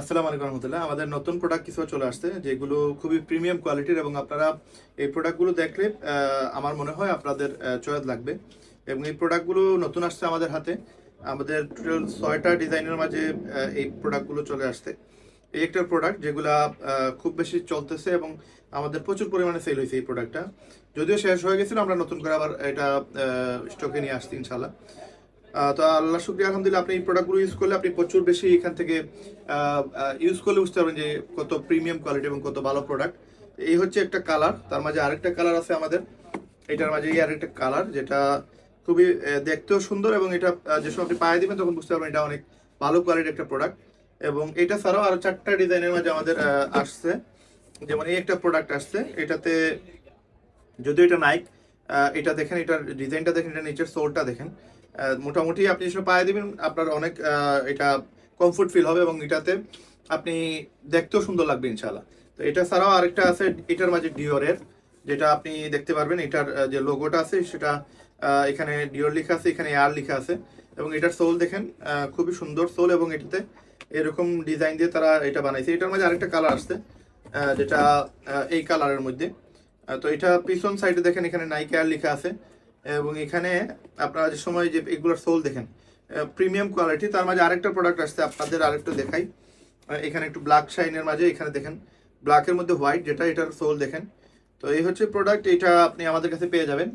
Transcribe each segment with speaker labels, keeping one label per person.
Speaker 1: আসসালামু আলাইকুম রহমতুল্লাহ। আমাদের নতুন প্রোডাক্ট কিছু চলে আসছে, যেগুলো খুবই প্রিমিয়াম কোয়ালিটির এবং আপনারা এই প্রোডাক্টগুলো দেখলে আমার মনে হয় আপনাদের চয়েস লাগবে। এবং এই প্রোডাক্টগুলো নতুন আসছে আমাদের হাতে। আমাদের টোটাল ছয়টা ডিজাইনের মাঝে এই প্রোডাক্টগুলো চলে আসছে। এই একটা প্রোডাক্ট যেগুলা খুব বেশি চলতেছে এবং আমাদের প্রচুর পরিমাণে সেল হয়েছে এই প্রোডাক্টটা যদিও শেষ হয়ে গেছিল, আমরা নতুন করে আবার এটা স্টকে নিয়ে আসছি ইনশাল্লাহ তো আল্লাহ শুক্রিয়া, আলহামদুলিল্লাহ, আপনি এই প্রোডাক্টগুলো ইউজ করলে আপনি প্রচুর বেশি এখান থেকে ইউজ করলে বুঝতে পারবেন যে কত প্রিমিয়াম কোয়ালিটি এবং কত ভালো প্রোডাক্ট এই হচ্ছে একটা কালার তার মাঝে আরেকটা কালার আছে আমাদের। এটার মাঝে এই আরেকটা কালার যেটা খুবই দেখতেও সুন্দর এবং এটা যেসব আপনি পায়ে দিবেন তখন বুঝতে পারবেন এটা অনেক ভালো কোয়ালিটির একটা প্রোডাক্ট এবং এটা ছাড়াও আরও চারটা ডিজাইনের মাঝে আমাদের আসছে। যেমন এই একটা প্রোডাক্ট আসছে, এটাতে যদিও এটা নাইক এটা দেখেন, এটার ডিজাইনটা দেখেন, এটা নিচের সোলটা দেখেন। মোটামুটি আপনি এসব পায়ে দিবেন, আপনার অনেক এটা কমফোর্ট ফিল হবে এবং এটাতে আপনি দেখতেও সুন্দর লাগবে ইনশাল্লাহ তো এটা ছাড়াও আরেকটা আছে, এটার মাঝে ডিওরের যেটা আপনি দেখতে পারবেন, এটার যে লোগোটা আছে, সেটা এখানে ডিওর লেখা আছে, এখানে আর লেখা আছে এবং এটার সোল দেখেন খুবই সুন্দর সোল এবং এটাতে এরকম ডিজাইন দিয়ে তারা এটা বানাইছে। এটার মাঝে আরেকটা কালার আসছে যেটা এই কালারের মধ্যে। তো এটা পিছন সাইডে দেখেন, এখানে নাইকা লেখা আছে। এবং এখানে আপনারা যে সময় যে এগুলোর সোল দেখেন প্রিমিয়াম কোয়ালিটি তার মাঝে আরেকটা প্রোডাক্ট আসছে, আপনাদের আরেকটা দেখাই। এখানে একটু ব্ল্যাক শাইনের মাঝে এখানে দেখেন ব্ল্যাকের মধ্যে হোয়াইট যেটা এটার সোল দেখেন। তো এই হচ্ছে প্রোডাক্ট এটা আপনি আমাদের কাছে পেয়ে যাবেন।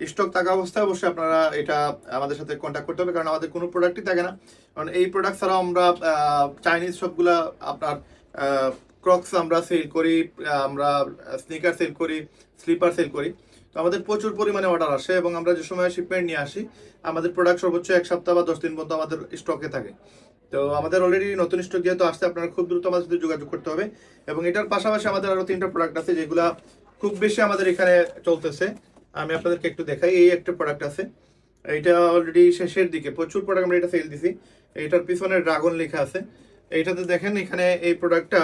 Speaker 1: স্টক থাকা অবস্থায় অবশ্যই আপনারা এটা আমাদের সাথে কন্ট্যাক্ট করতে হবে, কারণ আমাদের কোনো প্রোডাক্টই থাকে না। কারণ এই প্রোডাক্ট ছাড়াও আমরা চাইনিজ সবগুলা আপনার ক্রক্স আমরা সেল করি আমরা স্নিকার সেল করি স্লিপার সেল করি। তো আমাদের প্রচুর পরিমাণে অর্ডার আসে এবং আমরা যে সময় শিপমেন্ট নিয়ে আসি, আমাদের প্রোডাক্ট সর্বোচ্চ এক সপ্তাহ বা দশ দিন পর্যন্ত আমাদের স্টকে থাকে। তো আমাদের অলরেডি নতুন স্টক যেহেতু আসতে আপনারা খুব দ্রুত আমাদের সাথে যোগাযোগ করতে হবে এবং এটার পাশাপাশি আমাদের আরও তিনটা প্রোডাক্ট আছে যেগুলা খুব বেশি আমাদের এখানে চলতেছে। আমি আপনাদেরকে একটু দেখাই, এই একটা প্রোডাক্ট আছে। এইটা অলরেডি শেষের দিকে, প্রচুর প্রোডাক্ট আমরা এটা সেল দিছি। এইটার পিছনে ড্রাগন লেখা আছে। এইটাতে দেখেন এখানে এই প্রোডাক্টটা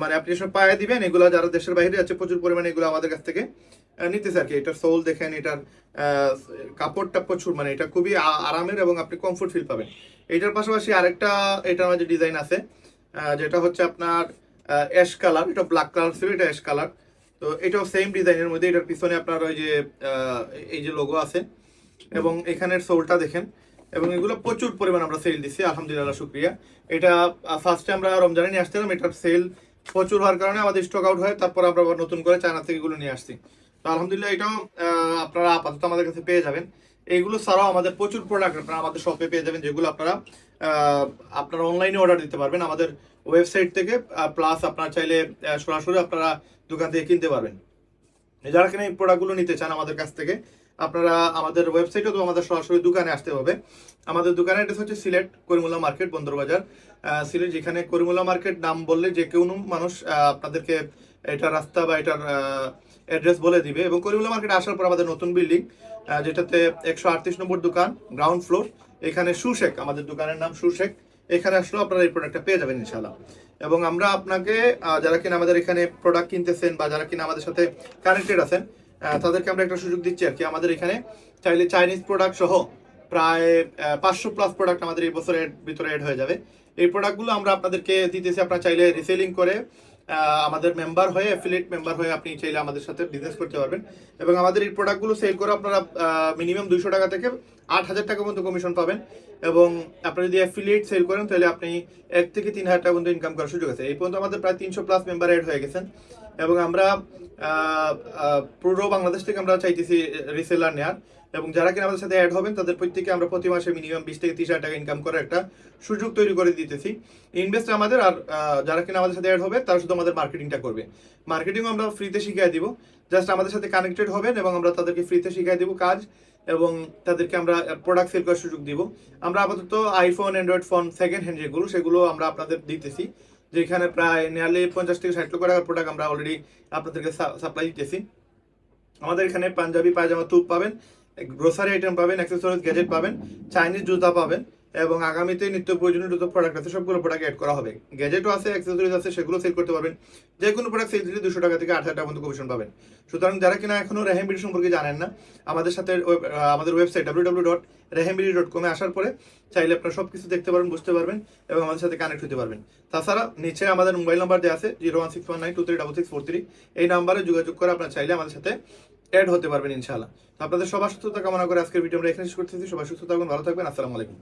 Speaker 1: মানে আপনি সব পায়ে দিবেন, এগুলো যারা দেশের বাইরে আছে প্রচুর পরিমাণে এগুলো আমাদের কাছ থেকে নিতেছে আর কি। এটার সোল দেখেন এটার আহ, কাপড়টা প্রচুর মানে এটা খুবই আরামের এবং আপনি কমফোর্ট ফিল পাবেন। এটার পাশাপাশি আরেকটা এটার মাঝে ডিজাইন আছে যেটা হচ্ছে আপনার অ্যাশ কালার এটা ব্ল্যাক কালার ছিল এটা অ্যাশ কালার তো এটাও সেম ডিজাইনের মধ্যে এটার পিছনে আপনার ওই যে এই যে লোগো আছে। এবং এখানের সোলটা দেখেন এবং এগুলো প্রচুর পরিমাণ আমরা সেল দিচ্ছি আলহামদুলিল্লাহ শুক্রিয়া। এটা ফার্স্টে আমরা রমজানে নিয়ে আসছিলাম এটার সেল প্রচুর হওয়ার কারণে আমাদের স্টক আউট হয় তারপর আমরা আবার নতুন করে চায়না থেকে এগুলো নিয়ে আসছি। আলহামদুলিল্লাহ এটাও আপনারা আপাতত আমাদের কাছে পেয়ে যাবেন। এইগুলো ছাড়াও আমাদের প্রচুর প্রোডাক্ট আপনারা আমাদের শপে পেয়ে যাবেন, যেগুলো আপনারা আপনারা অনলাইনে অর্ডার দিতে পারবেন। আমাদের ওয়েবসাইট থেকে প্লাস আপনারা চাইলে সরাসরি আপনারা দোকান থেকে কিনতে পারবেন। যারা কিনা এই প্রোডাক্টগুলো নিতে চান আমাদের কাছ থেকে, আপনারা আমাদের ওয়েবসাইটে তো আমাদের সরাসরি দোকানে আসতে হবে। আমাদের দোকানের অ্যাড্রেস হচ্ছে সিলেট করিমুল্লা মার্কেট, বন্দরবাজার। সিলেট যেখানে করিমুল্লা মার্কেট, নাম বললে যে কোনো মানুষ আপনাদেরকে এটা রাস্তা বা এটার অ্যাড্রেস বলে দিবে এবং করিমুল্লা মার্কেট আসার পর আমাদের নতুন বিল্ডিং যেটাতে একশো আটত্রিশ নম্বর দোকান গ্রাউন্ড ফ্লোর এখানে সুশেক আমাদের দোকানের নাম সুশেক এখানে আসলেও আপনারা এই প্রোডাক্টটা পেয়ে যাবেন ইনশাল্লাহ এবং আমরা আপনাকে যারা কিনা আমাদের এখানে প্রোডাক্ট কিনতেছেন বা যারা কিনা আমাদের সাথে কানেক্টেড আছেন তাদেরকে আমরা একটা সুযোগ দিচ্ছি আর কি। আমাদের এখানে চাইলে চাইনিজ প্রোডাক্ট সহ প্রায় পাঁচশো প্লাস প্রোডাক্ট আমাদের এই বছরের ভিতরে অ্যাড হয়ে যাবে। এই প্রোডাক্টগুলো আমরা আপনাদেরকে দিতেছি, আপনারা চাইলে রিসেলিং করে আমাদের মেম্বার হয়ে অ্যাফিলিয়েট মেম্বার হয়ে আপনি চাইলে আমাদের সাথে বিজনেস করতে পারবেন। এবং আমাদের এই প্রোডাক্টগুলো সেল করে আপনারা মিনিমাম দুইশো টাকা থেকে আট হাজার টাকা পর্যন্ত কমিশন পাবেন। এবং আপনি যদি অ্যাফিলিয়েট সেল করেন, তাহলে আপনি এক থেকে তিন হাজার টাকা পর্যন্ত ইনকাম করার সুযোগ আছে। এই পর্যন্ত আমাদের প্রায় তিনশো প্লাস মেম্বার অ্যাড হয়ে গেছেন। এবং আমরা পুরো বাংলাদেশ থেকে আমরা চাইতেছি রিসেলার নেওয়ার এবং যারা কিনা আমাদের সাথে অ্যাড হবেন, তাদের প্রত্যেকে আমরা প্রতি মাসে মিনিমাম বিশ থেকে তিরিশ হাজার টাকা ইনকাম করার একটা সুযোগ তৈরি করে দিতেছি। ইনভেস্ট আমাদের আর যারা কিনা আমাদের সাথে অ্যাড হবে, তারা শুধু আমাদের মার্কেটিংটা করবে। মার্কেটিংও আমরা ফ্রিতে শিখিয়ে দিব। জাস্ট আমাদের সাথে কানেক্টেড হবেন এবং আমরা তাদেরকে ফ্রিতে শিখিয়ে দিব কাজ এবং তাদেরকে আমরা প্রোডাক্ট সেল করার সুযোগ দিব। আমরা আপাতত iPhone Android phone second hand যেগুলো, সেগুলো আমরা আপনাদের দিতেছি। যেখানে প্রায় নিয়ারলি পঞ্চাশ থেকে ষাট লক্ষ টাকার প্রোডাক্ট আমরা অলরেডি আপনাদেরকে সাপ্লাই দিতেছি। আমাদের এখানে পাঞ্জাবি, পায়জামা, তুপ পাবেন গ্রোসারি আইটেম পাবেন অ্যাক্সেসরিজ গ্যাজেট পাবেন চাইনিজ জুতা পাবেন। এবং আগামীতে নিত্য প্রয়োজনীয় যত প্রোডাক্ট আছে, সবগুলো প্রোডাক্ট অ্যাড করা হবে। গ্যাজেটও আছে অ্যাক্সেসরিজ আছে, সেগুলো সেল করতে পারবেন। যে কোনো প্রোডাক্ট সেল দিলে দুশো টাকা থেকে আট হাজার টাকা পর্যন্ত কমিশন পাবেন। সুতরাং যারা কিনা এখনও রেহেমবিডি সম্পর্কে জানেন না, আমাদের সাথে আমাদের ওয়েবসাইট ডাব্লিউ ডাব্লিউ ডট রেহেমবিডি ডট কমে আসার পরে চাইলে আপনারা সব কিছু দেখতে পারবেন, বুঝতে পারবেন এবং আমাদের সাথে কানেক্ট হতে পারবেন। তাছাড়া নিচে আমাদের মোবাইল নাম্বার দেওয়া আছে zero one six one nine two three double six four three এই নাম্বারে যোগাযোগ করে আপনারা চাইলে আমাদের সাথে অ্যাড হতে পারবেন ইনশাআল্লাহ। আপনাদের সবার সুস্থতা কামনা করে আজকের ভিডিও আমরা এখানে শেষ করতেছি। সবাই সুস্থ থাকবেন ভালো থাকবেন। আসসালামু আলাইকুম।